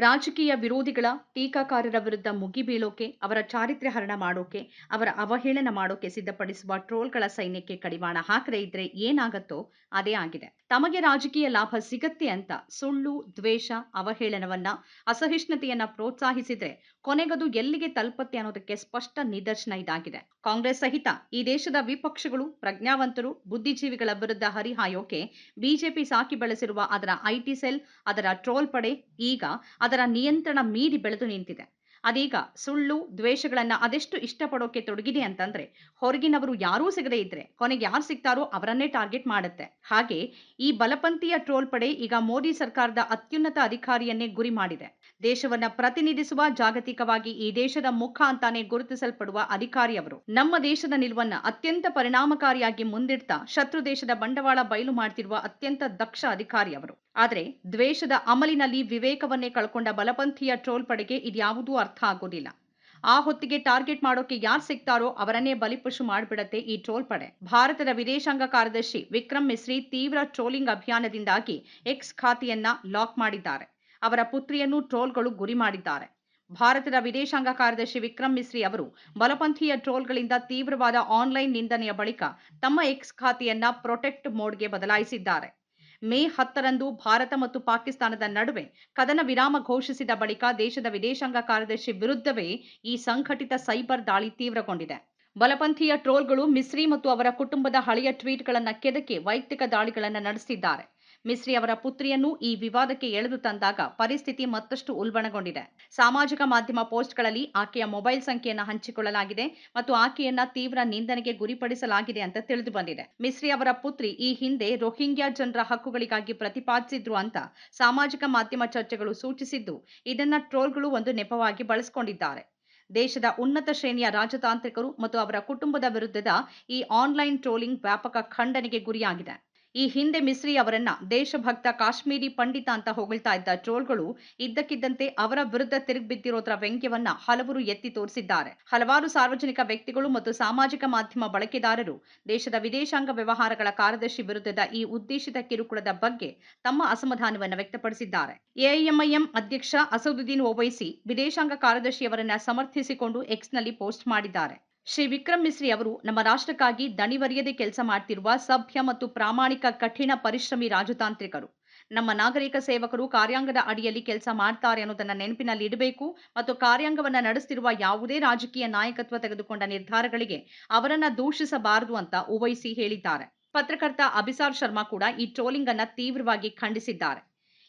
ರಾಜಕೀಯ ವಿರೋಧಿಗಳ ಟೀಕಾಕಾರರ ವಿರುದ್ಧ ಮುಗಿಬೀಳೋಕೆ, ಅವರ ಚಾರಿತ್ರ್ಯ ಹರಣ ಮಾಡೋಕೆ, ಅವರ ಅವಹೇಳನ ಮಾಡೋಕೆ ಸಿದ್ಧಪಡಿಸುವ ಟ್ರೋಲ್ಗಳ ಸೈನ್ಯಕ್ಕೆ ಕಡಿವಾಣ ಹಾಕದೇ ಇದ್ರೆ ಏನಾಗತ್ತೋ ಅದೇ ಆಗಿದೆ. ತಮಗೆ ರಾಜಕೀಯ ಲಾಭ ಸಿಗತ್ತೆ ಅಂತ ಸುಳ್ಳು, ದ್ವೇಷ, ಅವಹೇಳನವನ್ನ, ಅಸಹಿಷ್ಣುತೆಯನ್ನ ಪ್ರೋತ್ಸಾಹಿಸಿದ್ರೆ ಕೊನೆಗದು ಎಲ್ಲಿಗೆ ತಲುಪತ್ತೆ ಅನ್ನೋದಕ್ಕೆ ಸ್ಪಷ್ಟ ನಿದರ್ಶನ ಇದಾಗಿದೆ. ಕಾಂಗ್ರೆಸ್ ಸಹಿತ ಈ ದೇಶದ ವಿಪಕ್ಷಗಳು, ಪ್ರಜ್ಞಾವಂತರು, ಬುದ್ಧಿಜೀವಿಗಳ ವಿರುದ್ಧ ಹರಿಹಾಯೋಕೆ, ಬಿಜೆಪಿ ಸಾಕಿ ಬಳಸಿರುವ ಅದರ ಐಟಿ ಸೆಲ್, ಅದರ ಟ್ರೋಲ್ ಪಡೆ ಈಗ ಅದರ ನಿಯಂತ್ರಣ ಮೀರಿ ಬೆಳೆದು ನಿಂತಿದೆ. ಅದೀಗ ಸುಳ್ಳು, ದ್ವೇಷಗಳನ್ನ ಅದೆಷ್ಟು ಇಷ್ಟಪಡೋಕೆ ತೊಡಗಿದೆ ಅಂತಂದ್ರೆ, ಹೊರಗಿನವರು ಯಾರೂ ಸಿಗದೇ ಇದ್ರೆ, ಕೊನೆಗೆ ಯಾರು ಸಿಗ್ತಾರೋ ಅವರನ್ನೇ ಟಾರ್ಗೆಟ್ ಮಾಡುತ್ತೆ. ಹಾಗೆ ಈ ಬಲಪಂಥೀಯ ಟ್ರೋಲ್ ಪಡೆ ಈಗ ಮೋದಿ ಸರ್ಕಾರದ ಅತ್ಯುನ್ನತ ಅಧಿಕಾರಿಯನ್ನೇ ಗುರಿ ಮಾಡಿದೆ. ದೇಶವನ್ನ ಪ್ರತಿನಿಧಿಸುವ ಜಾಗತಿಕವಾಗಿ ಈ ದೇಶದ ಮುಖ ಅಂತಾನೆ ಗುರುತಿಸಲ್ಪಡುವ ಅಧಿಕಾರಿಯವರು ನಮ್ಮ ದೇಶದ ನಿಲುವನ್ನ ಅತ್ಯಂತ ಪರಿಣಾಮಕಾರಿಯಾಗಿ ಮುಂದಿಡ್ತಾ ಶತ್ರು ದೇಶದ ಬಂಡವಾಳ ಬಯಲು ಮಾಡ್ತಿರುವ ಅತ್ಯಂತ ದಕ್ಷ ಅಧಿಕಾರಿಯವರು ಆದ್ರೆ ದ್ವೇಷದ ಅಮಲಿನಲ್ಲಿ ವಿವೇಕವನ್ನೇ ಕಳ್ಕೊಂಡ ಬಲಪಂಥೀಯ ಟ್ರೋಲ್ ಪಡೆಗೆ ಇದ್ಯಾವುದೂ ಅರ್ಥ ಆಗೋದಿಲ್ಲ. ಆ ಹೊತ್ತಿಗೆ ಟಾರ್ಗೆಟ್ ಮಾಡೋಕೆ ಯಾರು ಸಿಗ್ತಾರೋ ಅವರನ್ನೇ ಬಲಿಪಶು ಮಾಡಿಬಿಡತ್ತೆ ಈ ಟ್ರೋಲ್ ಪಡೆ. ಭಾರತದ ವಿದೇಶಾಂಗ ಕಾರ್ಯದರ್ಶಿ ವಿಕ್ರಮ್ ಮಿಸ್ರಿ ತೀವ್ರ ಟ್ರೋಲಿಂಗ್ ಅಭಿಯಾನದಿಂದಾಗಿ ಎಕ್ಸ್ ಖಾತೆಯನ್ನ ಲಾಕ್ ಮಾಡಿದ್ದಾರೆ. ಅವರ ಪುತ್ರಿಯನ್ನು ಟ್ರೋಲ್ಗಳು ಗುರಿ ಮಾಡಿದ್ದಾರೆ. ಭಾರತದ ವಿದೇಶಾಂಗ ಕಾರ್ಯದರ್ಶಿ ವಿಕ್ರಮ್ ಮಿಸ್ರಿ ಅವರು ಬಲಪಂಥೀಯ ಟ್ರೋಲ್ಗಳಿಂದ ತೀವ್ರವಾದ ಆನ್ಲೈನ್ ನಿಂದನೆಯ ಬಳಿಕ ತಮ್ಮ ಎಕ್ಸ್ ಖಾತೆಯನ್ನ ಪ್ರೊಟೆಕ್ಟ್ ಮೋಡ್ಗೆ ಬದಲಾಯಿಸಿದ್ದಾರೆ. ಮೇ ಹತ್ತರಂದು ಭಾರತ ಮತ್ತು ಪಾಕಿಸ್ತಾನದ ನಡುವೆ ಕದನ ವಿರಾಮ ಘೋಷಿಸಿದ ಬಳಿಕ ದೇಶದ ವಿದೇಶಾಂಗ ಕಾರ್ಯದರ್ಶಿ ವಿರುದ್ಧವೇ ಈ ಸಂಘಟಿತ ಸೈಬರ್ ದಾಳಿ ತೀವ್ರಗೊಂಡಿದೆ. ಬಲಪಂಥೀಯ ಟ್ರೋಲ್ಗಳು ಮಿಸ್ರಿ ಮತ್ತು ಅವರ ಕುಟುಂಬದ ಹಳೆಯ ಟ್ವೀಟ್ಗಳನ್ನು ಕೆದಕಿ ವೈಯಕ್ತಿಕ ದಾಳಿಗಳನ್ನು ನಡೆಸಿದ್ದಾರೆ. ಮಿಸ್ರಿ ಅವರ ಪುತ್ರಿಯನ್ನು ಈ ವಿವಾದಕ್ಕೆ ಎಳೆದು ತಂದಾಗ ಪರಿಸ್ಥಿತಿ ಮತ್ತಷ್ಟು ಉಲ್ಬಣಗೊಂಡಿದೆ. ಸಾಮಾಜಿಕ ಮಾಧ್ಯಮ ಪೋಸ್ಟ್ಗಳಲ್ಲಿ ಆಕೆಯ ಮೊಬೈಲ್ ಸಂಖ್ಯೆಯನ್ನು ಹಂಚಿಕೊಳ್ಳಲಾಗಿದೆ ಮತ್ತು ಆಕೆಯನ್ನ ತೀವ್ರ ನಿಂದನೆಗೆ ಗುರಿಪಡಿಸಲಾಗಿದೆ ಅಂತ ತಿಳಿದು ಬಂದಿದೆ. ಮಿಸ್ರಿ ಅವರ ಪುತ್ರಿ ಈ ಹಿಂದೆ ರೋಹಿಂಗ್ಯಾ ಜನರ ಹಕ್ಕುಗಳಿಗಾಗಿ ಪ್ರತಿಪಾದಿಸಿದ್ರು ಅಂತ ಸಾಮಾಜಿಕ ಮಾಧ್ಯಮ ಚರ್ಚೆಗಳು ಸೂಚಿಸಿದ್ದು, ಇದನ್ನ ಟ್ರೋಲ್ಗಳು ಒಂದು ನೆಪವಾಗಿ ಬಳಸಿಕೊಂಡಿದ್ದಾರೆ. ದೇಶದ ಉನ್ನತ ಶ್ರೇಣಿಯ ರಾಜತಾಂತ್ರಿಕರು ಮತ್ತು ಅವರ ಕುಟುಂಬದ ವಿರುದ್ಧದ ಈ ಆನ್ಲೈನ್ ಟ್ರೋಲಿಂಗ್ ವ್ಯಾಪಕ ಖಂಡನೆಗೆ ಗುರಿಯಾಗಿದೆ. ಈ ಹಿಂದೆ ಮಿಸ್ರಿ ಅವರನ್ನ ದೇಶಭಕ್ತ ಕಾಶ್ಮೀರಿ ಪಂಡಿತ ಅಂತ ಹೊಗಳ್ತಾ ಇದ್ದ ಟ್ರೋಲ್ಗಳು ಇದ್ದಕ್ಕಿದ್ದಂತೆ ಅವರ ವಿರುದ್ಧ ತಿರುಗಿಬಿದ್ದಿರೋದ್ರ ವ್ಯಂಗ್ಯವನ್ನ ಹಲವರು ಎತ್ತಿ ತೋರಿಸಿದ್ದಾರೆ. ಹಲವಾರು ಸಾರ್ವಜನಿಕ ವ್ಯಕ್ತಿಗಳು ಮತ್ತು ಸಾಮಾಜಿಕ ಮಾಧ್ಯಮ ಬಳಕೆದಾರರು ದೇಶದ ವಿದೇಶಾಂಗ ವ್ಯವಹಾರಗಳ ಕಾರ್ಯದರ್ಶಿ ವಿರುದ್ಧದ ಈ ಉದ್ದೇಶಿತ ಕಿರುಕುಳದ ಬಗ್ಗೆ ತಮ್ಮ ಅಸಮಾಧಾನವನ್ನು ವ್ಯಕ್ತಪಡಿಸಿದ್ದಾರೆ. ಎಐಎಂಐಎಂ ಅಧ್ಯಕ್ಷ ಅಸದುದ್ದೀನ್ ಓವೈಸಿ ವಿದೇಶಾಂಗ ಕಾರ್ಯದರ್ಶಿಯವರನ್ನ ಸಮರ್ಥಿಸಿಕೊಂಡು ಎಕ್ಸ್ನಲ್ಲಿ ಪೋಸ್ಟ್ ಮಾಡಿದ್ದಾರೆ. ಶ್ರೀ ವಿಕ್ರಮ್ ಮಿಸ್ರಿ ಅವರು ನಮ್ಮ ರಾಷ್ಟ್ರಕ್ಕಾಗಿ ದಣಿವರಿಯದೆ ಕೆಲಸ ಮಾಡ್ತಿರುವ ಸಭ್ಯ ಮತ್ತು ಪ್ರಾಮಾಣಿಕ ಕಠಿಣ ಪರಿಶ್ರಮಿ ರಾಜತಾಂತ್ರಿಕರು. ನಮ್ಮ ನಾಗರಿಕ ಸೇವಕರು ಕಾರ್ಯಾಂಗದ ಅಡಿಯಲ್ಲಿ ಕೆಲಸ ಮಾಡ್ತಾರೆ ಅನ್ನೋದನ್ನ ನೆನಪಿನಲ್ಲಿ ಇಡಬೇಕು ಮತ್ತು ಕಾರ್ಯಾಂಗವನ್ನ ನಡೆಸ್ತಿರುವ ಯಾವುದೇ ರಾಜಕೀಯ ನಾಯಕತ್ವ ತೆಗೆದುಕೊಂಡ ನಿರ್ಧಾರಗಳಿಗೆ ಅವರನ್ನ ದೂಷಿಸಬಾರದು ಅಂತ ಉವೈಸಿ ಹೇಳಿದ್ದಾರೆ. ಪತ್ರಕರ್ತ ಅಭಿಸಾರ್ ಶರ್ಮಾ ಕೂಡ ಈ ಟ್ರೋಲಿಂಗ್ ಅನ್ನ ತೀವ್ರವಾಗಿ ಖಂಡಿಸಿದ್ದಾರೆ.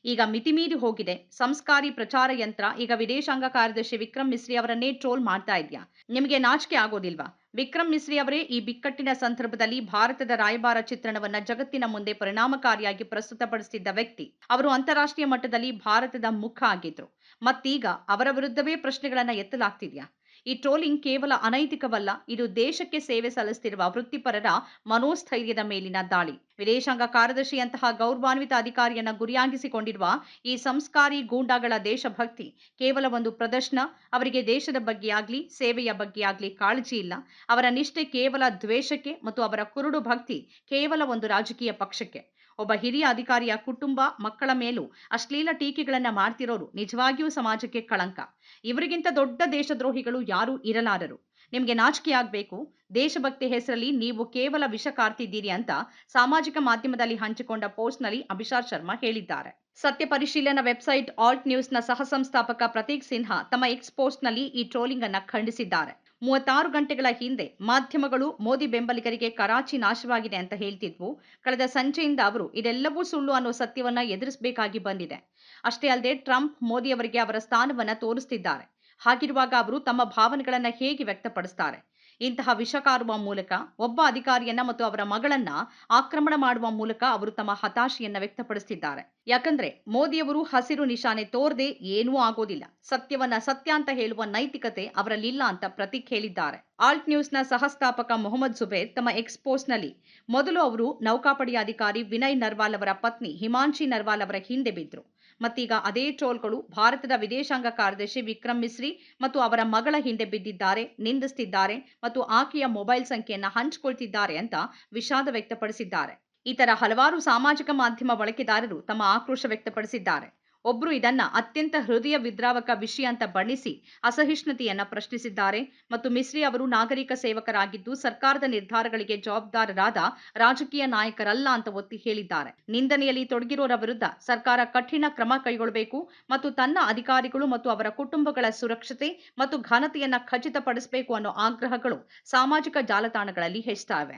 ಈಗ ಮಿತಿಮೀರಿ ಹೋಗಿದೆ. ಸಂಸ್ಕಾರಿ ಪ್ರಚಾರ ಯಂತ್ರ, ಈಗ ವಿದೇಶಾಂಗ ಕಾರ್ಯದರ್ಶಿ ವಿಕ್ರಮ್ ಮಿಸ್ರಿ ಅವರನ್ನೇ ಟ್ರೋಲ್ ಮಾಡ್ತಾ ಇದೆಯಾ? ನಿಮಗೆ ನಾಚಿಕೆ ಆಗೋದಿಲ್ವಾ? ವಿಕ್ರಮ್ ಮಿಸ್ರಿ ಅವರೇ ಈ ಬಿಕ್ಕಟ್ಟಿನ ಸಂದರ್ಭದಲ್ಲಿ ಭಾರತದ ರಾಯಭಾರ ಚಿತ್ರಣವನ್ನ ಜಗತ್ತಿನ ಮುಂದೆ ಪರಿಣಾಮಕಾರಿಯಾಗಿ ಪ್ರಸ್ತುತಪಡಿಸಿದ್ದ ವ್ಯಕ್ತಿ. ಅವರು ಅಂತಾರಾಷ್ಟ್ರೀಯ ಮಟ್ಟದಲ್ಲಿ ಭಾರತದ ಮುಖ ಆಗಿದ್ರು. ಮತ್ತೀಗ ಅವರ ವಿರುದ್ಧವೇ ಪ್ರಶ್ನೆಗಳನ್ನ ಎತ್ತಲಾಗ್ತಿದ್ಯಾ? ಈ ಟ್ರೋಲಿಂಗ್ ಕೇವಲ ಅನೈತಿಕವಲ್ಲ, ಇದು ದೇಶಕ್ಕೆ ಸೇವೆ ಸಲ್ಲಿಸುತ್ತಿರುವ ವೃತ್ತಿಪರರ ಮನೋಸ್ಥೈರ್ಯದ ಮೇಲಿನ ದಾಳಿ. ವಿದೇಶಾಂಗ ಕಾರ್ಯದರ್ಶಿಯಂತಹ ಗೌರವಾನ್ವಿತ ಅಧಿಕಾರಿಯನ್ನ ಗುರಿಯಾಗಿಸಿಕೊಂಡಿರುವ ಈ ಸಂಸ್ಕಾರಿ ಗೂಂಡಾಗಳ ದೇಶಭಕ್ತಿ ಕೇವಲ ಒಂದು ಪ್ರದರ್ಶನ, ಅವರಿಗೆ ದೇಶದ ಬಗ್ಗೆ ಆಗಲಿ, ಸೇವೆಯ ಬಗ್ಗೆ ಆಗಲಿ ಕಾಳಜಿ ಇಲ್ಲ. ಅವರ ನಿಷ್ಠೆ ಕೇವಲ ದ್ವೇಷಕ್ಕೆ ಮತ್ತು ಅವರ ಕುರುಡು ಭಕ್ತಿ ಕೇವಲ ಒಂದು ರಾಜಕೀಯ ಪಕ್ಷಕ್ಕೆ. ಒಬ್ಬ ಹಿರಿಯ ಅಧಿಕಾರಿಯ ಕುಟುಂಬ ಮಕ್ಕಳ ಮೇಲೂ ಅಶ್ಲೀಲ ಟೀಕೆಗಳನ್ನ ಮಾಡ್ತಿರೋರು ನಿಜವಾಗಿಯೂ ಸಮಾಜಕ್ಕೆ ಕಳಂಕ. ಇವರಿಗಿಂತ ದೊಡ್ಡ ದೇಶದ್ರೋಹಿಗಳು ಯಾರೂ ಇರಲಾರರು. ನಿಮಗೆ ನಾಚಿಕೆ ಆಗ್ಬೇಕು, ದೇಶಭಕ್ತಿ ಹೆಸರಲ್ಲಿ ನೀವು ಕೇವಲ ವಿಷ ಕಾರ್ತಿದ್ದೀರಿ ಅಂತ ಸಾಮಾಜಿಕ ಮಾಧ್ಯಮದಲ್ಲಿ ಹಂಚಿಕೊಂಡ ಪೋಸ್ಟ್ನಲ್ಲಿ ಅಭಿಷಾರ್ ಶರ್ಮಾ ಹೇಳಿದ್ದಾರೆ. ಸತ್ಯ ಪರಿಶೀಲನಾ ವೆಬ್ಸೈಟ್ ಆಲ್ಟ್ ನ್ಯೂಸ್ನ ಸಹ ಸಂಸ್ಥಾಪಕ ಪ್ರತೀಕ್ ಸಿನ್ಹಾ ತಮ್ಮ ಎಕ್ಸ್ ಪೋಸ್ಟ್ನಲ್ಲಿ ಈ ಟ್ರೋಲಿಂಗ್ ಅನ್ನ ಖಂಡಿಸಿದ್ದಾರೆ. ಮೂವತ್ತಾರು ಗಂಟೆಗಳ ಹಿಂದೆ ಮಾಧ್ಯಮಗಳು ಮೋದಿ ಬೆಂಬಲಿಗರಿಗೆ ಕರಾಚಿ ನಾಶವಾಗಿದೆ ಅಂತ ಹೇಳ್ತಿದ್ವು. ಕಳೆದ ಸಂಜೆಯಿಂದ ಅವರು ಇದೆಲ್ಲವೂ ಸುಳ್ಳು ಅನ್ನೋ ಸತ್ಯವನ್ನ ಎದುರಿಸಬೇಕಾಗಿ ಬಂದಿದೆ. ಅಷ್ಟೇ ಅಲ್ಲದೆ ಟ್ರಂಪ್ ಮೋದಿ ಅವರಿಗೆ ಅವರ ಸ್ಥಾನವನ್ನ ತೋರಿಸ್ತಿದ್ದಾರೆ. ಹಾಗಿರುವಾಗ ಅವರು ತಮ್ಮ ಭಾವನೆಗಳನ್ನ ಹೇಗೆ ವ್ಯಕ್ತಪಡಿಸ್ತಾರೆ? ಇಂತಹ ವಿಷಕಾರುವ ಮೂಲಕ ಒಬ್ಬ ಅಧಿಕಾರಿಯನ್ನ ಮತ್ತು ಅವರ ಮಗಳನ್ನ ಆಕ್ರಮಣ ಮಾಡುವ ಮೂಲಕ ಅವರು ತಮ್ಮ ಹತಾಶೆಯನ್ನ ವ್ಯಕ್ತಪಡಿಸಿದ್ದಾರೆ ಯಾಕಂದ್ರೆ ಮೋದಿಯವರು ಹಸಿರು ನಿಶಾನೆ ತೋರದೆ ಏನೂ ಆಗೋದಿಲ್ಲ. ಸತ್ಯವನ್ನ ಸತ್ಯ ಅಂತ ಹೇಳುವ ನೈತಿಕತೆ ಅವರಲ್ಲಿಲ್ಲ ಅಂತ ಪ್ರತೀಕ್ ಹೇಳಿದ್ದಾರೆ. ಆಲ್ಟ್ ನ್ಯೂಸ್ನ ಸಹಸ್ಥಾಪಕ ಮೊಹಮ್ಮದ್ ಜುಬೇರ್ ತಮ್ಮ ಎಕ್ಸ್ಪೋಸ್ನಲ್ಲಿ ಮೊದಲು ಅವರು ನೌಕಾಪಡೆಯ ಅಧಿಕಾರಿ ವಿನಯ್ ನರ್ವಾಲ್ ಅವರ ಪತ್ನಿ ಹಿಮಾಂಶಿ ನರ್ವಾಲ್ ಅವರ ಹಿಂದೆ ಬಿದ್ರು. ಮತ್ತೀಗ ಅದೇ ಟ್ರೋಲ್ಗಳು ಭಾರತದ ವಿದೇಶಾಂಗ ಕಾರ್ಯದರ್ಶಿ ವಿಕ್ರಮ್ ಮಿಸ್ರಿ ಮತ್ತು ಅವರ ಮಗಳ ಹಿಂದೆ ಬಿದ್ದಿದ್ದಾರೆ, ನಿಂದಿಸ್ತಿದ್ದಾರೆ ಮತ್ತು ಆಕೆಯ ಮೊಬೈಲ್ ಸಂಖ್ಯೆಯನ್ನು ಹಂಚಿಕೊಳ್ತಿದ್ದಾರೆ ಅಂತ ವಿಷಾದ ವ್ಯಕ್ತಪಡಿಸಿದ್ದಾರೆ. ಇತರ ಹಲವಾರು ಸಾಮಾಜಿಕ ಮಾಧ್ಯಮ ಬಳಕೆದಾರರು ತಮ್ಮ ಆಕ್ರೋಶ ವ್ಯಕ್ತಪಡಿಸಿದ್ದಾರೆ. ಒಬ್ರು ಇದನ್ನ ಅತ್ಯಂತ ಹೃದಯ ವಿದ್ರಾವಕ ವಿಷಯ ಅಂತ ಬಣ್ಣಿಸಿ ಅಸಹಿಷ್ಣುತೆಯನ್ನ ಪ್ರಶ್ನಿಸಿದ್ದಾರೆ. ಮತ್ತು ಮಿಸ್ರಿ ಅವರು ನಾಗರಿಕ ಸೇವಕರಾಗಿದ್ದು ಸರ್ಕಾರದ ನಿರ್ಧಾರಗಳಿಗೆ ಜವಾಬ್ದಾರರಾದ ರಾಜಕೀಯ ನಾಯಕರಲ್ಲ ಅಂತ ಒತ್ತಿ ಹೇಳಿದ್ದಾರೆ. ನಿಂದನೆಯಲ್ಲಿ ತೊಡಗಿರೋರ ವಿರುದ್ಧ ಸರ್ಕಾರ ಕಠಿಣ ಕ್ರಮ ಕೈಗೊಳ್ಳಬೇಕು ಮತ್ತು ತನ್ನ ಅಧಿಕಾರಿಗಳು ಮತ್ತು ಅವರ ಕುಟುಂಬಗಳ ಸುರಕ್ಷತೆ ಮತ್ತು ಘನತೆಯನ್ನ ಖಚಿತಪಡಿಸಬೇಕು ಅನ್ನೋ ಆಗ್ರಹಗಳು ಸಾಮಾಜಿಕ ಜಾಲತಾಣಗಳಲ್ಲಿ ಹೆಚ್ಚುತ್ತಾ ಇವೆ